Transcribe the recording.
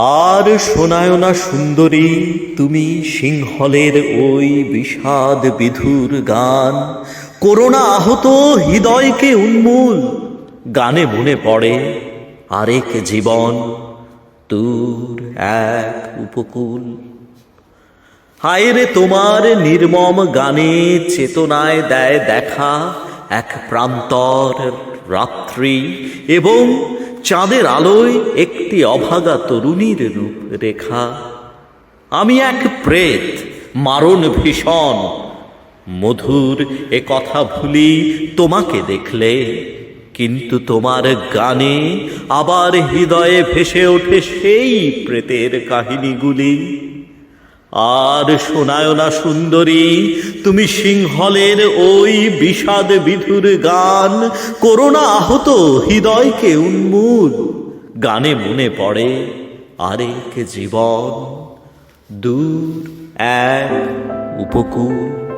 আর শোনায় না সুন্দরী, তুমি সিংহলের ওই বিষাদ বিধুর গান। করোনা আহত হৃদয়কে উন্মূল, গানে মনে পড়ে আরেক জীবন, দূর এক উপকূল। হায় রে তোমার নির্মম গানে চেতনায় দেয় দেখা, এক প্রান্তর রাত্রি এবং চাঁদের আলোয় একটি অভাগা তরুণীর রূপ রেখা আমি এক প্রেত, মারণ ভীষণ। মধুর এ কথা ভুলি তোমাকে দেখলে, কিন্তু তোমার গানে আবার হৃদয়ে ভেসে ওঠে সেই প্রেতের কাহিনীগুলি। আর শোনায় না সুন্দরী, তুমি সিংহলের ওই বিষাদ বিধুর গান করোনা আহত হৃদয়কে উন্মূল। গানে মনে পড়ে আরেক জীবন, দূর এক উপকূল।